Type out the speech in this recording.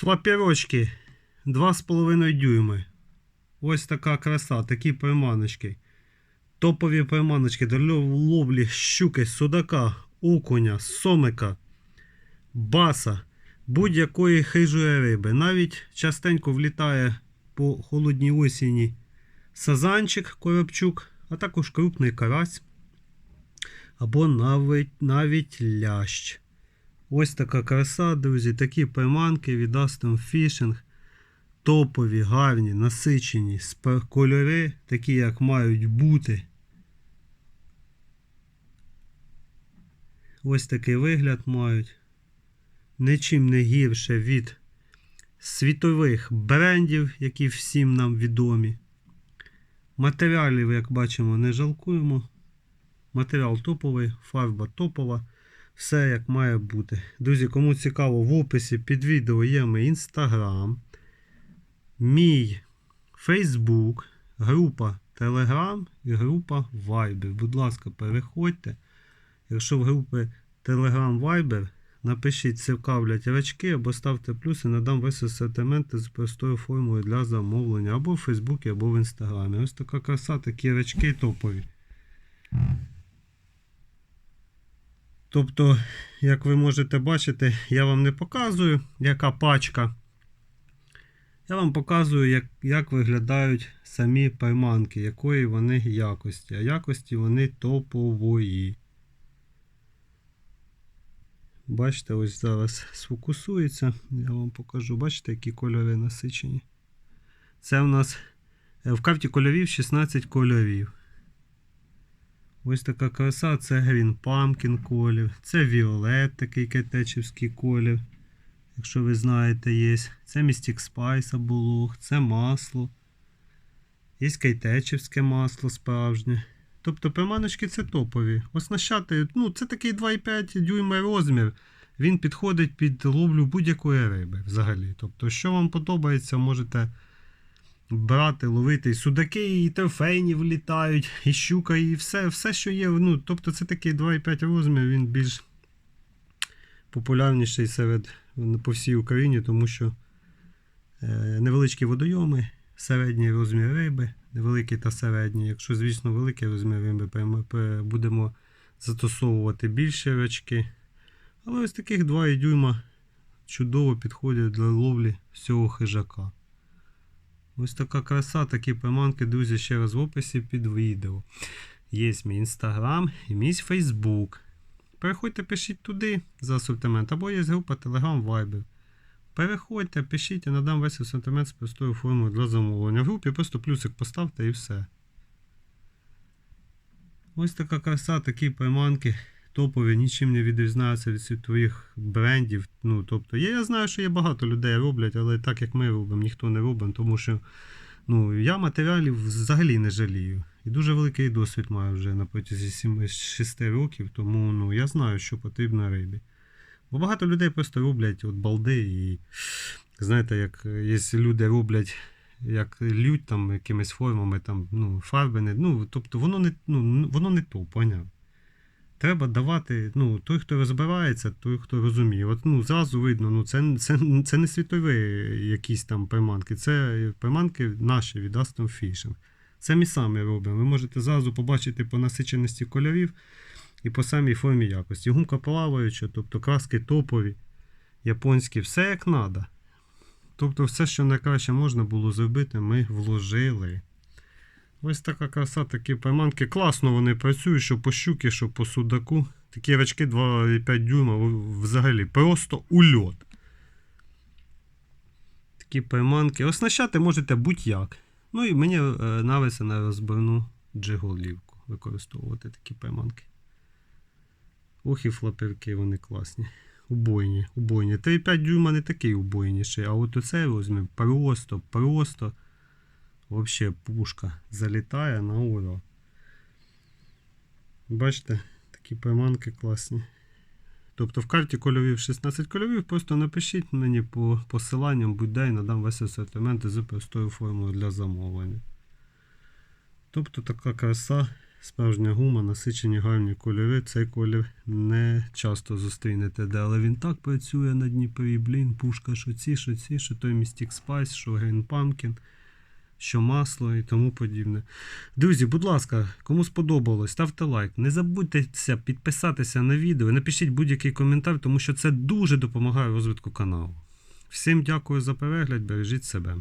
Флапірочки 2,5 дюйми. Ось така краса, такі приманочки. Топові приманочки для ловлі щуки, судака, окуня, сомика, баса, будь-якої хижої риби. Навіть частенько влітає по холодній осені сазанчик, коробчук, а також крупний карась або навіть, навіть лящ. Ось така краса, друзі, такі приманки від Aston Fishing. Топові, гарні, насичені, кольори, такі, як мають бути. Ось такий вигляд мають. Нічим не гірше від світових брендів, які всім нам відомі. Матеріалів, як бачимо, не жалкуємо. Матеріал топовий, фарба топова. Все як має бути. Друзі, кому цікаво, в описі під відео є мій інстаграм, мій Фейсбук, група Telegram і група Viber. Будь ласка, переходьте. Якщо в групи Telegram Viber, напишіть цікавлять рачки або ставте плюси, надам весь асортимент з простою формою для замовлення або в Фейсбуці, або в Інстаграмі. Ось така краса, такі рачки топові. Тобто, як ви можете бачити, я вам не показую, яка пачка. Я вам показую, як, як виглядають самі приманки, якої вони якості. А якості вони топової. Бачите, ось зараз сфокусується. Я вам покажу. Бачите, які кольори насичені. Це в нас е, в карті кольорів 16 кольорів. Ось така краса, це Green Pumpkin колір, це Violet, такий кетечівський колір. Якщо ви знаєте, є. Це Mystic Spice або луг, це масло. Є кейтечівське масло справжнє. Тобто приманочки це топові. Оснащати, ну, це такий 2,5 дюйма розмір. Він підходить під ловлю будь-якої риби взагалі. Тобто, що вам подобається, можете брати, ловити. Судаки, і трофейні влітають, і щука, і все, все, що є. Ну, тобто це такий 2,5 розмір, він більш популярніший серед по всій Україні, тому що е, невеличкі водойоми, середній розмір риби, невеликий та середній. Якщо, звісно, великий розмір риби, пе- будемо застосовувати більші рачки. Але ось таких 2 дюйма чудово підходять для ловлі всього хижака. Ось така краса, такі приманки, друзі, ще раз в описі під відео. Є мій інстаграм і мій фейсбук. Переходьте, пишіть туди за асортимент, або є група Telegram Viber. Переходьте, пишіть, я надам весь асортимент з простою формою для замовлення. В групі просто плюсик поставте і все. Ось така краса, такі приманки топові, нічим не відрізняються від світових брендів. Ну, тобто, є, я знаю, що є багато людей роблять, але так як ми робимо, ніхто не робить, тому що ну, я матеріалів взагалі не жалію. І дуже великий досвід маю вже на протязі 7-6 років, тому ну, я знаю, що потрібно рибі. Бо багато людей просто роблять от балди і знаєте, як є люди роблять, як лють там якимись формами, там, ну, фарби не. Ну, тобто воно не, ну, воно не то, поняв. Треба давати, ну, той, хто розбирається, той, хто розуміє. От, ну, зразу видно, ну, це, це, це не світові якісь там приманки, це приманки наші від Aston Fishing. Це ми самі робимо. Ви можете зразу побачити по насиченості кольорів і по самій формі якості. Гумка плаваюча, тобто краски топові, японські, все як треба. Тобто, все, що найкраще можна було зробити, ми вложили. Ось така краса, такі приманки. Класно вони працюють, що по щуки, що по судаку. Такі рачки 2,5 дюйма взагалі просто ульот. Такі приманки. Оснащати можете будь-як. Ну і мені е, нравиться на розбивну джиголівку використовувати такі приманки. Ох і флаперки, вони класні. Убойні, убойні. 3,5 дюйма не такий убойніший, а от оцей розмір просто, просто. Вообще пушка залітає на ура. Бачите, такі приманки класні. Тобто в карті кольорів 16 кольорів, просто напишіть мені по посиланням, будь-дай надам весь асортимент з простою формою для замовлення. Тобто така краса Справжня гума, насичені гарні кольори. Цей колір не часто зустрінете, де, але він так працює на Дніпрі. Блін, пушка, що ці, що ці, що той Mystic Spice, що Green Pumpkin, що масло і тому подібне. Друзі, будь ласка, кому сподобалось, ставте лайк. Не забудьте підписатися на відео напишіть будь-який коментар, тому що це дуже допомагає розвитку каналу. Всім дякую за перегляд, бережіть себе.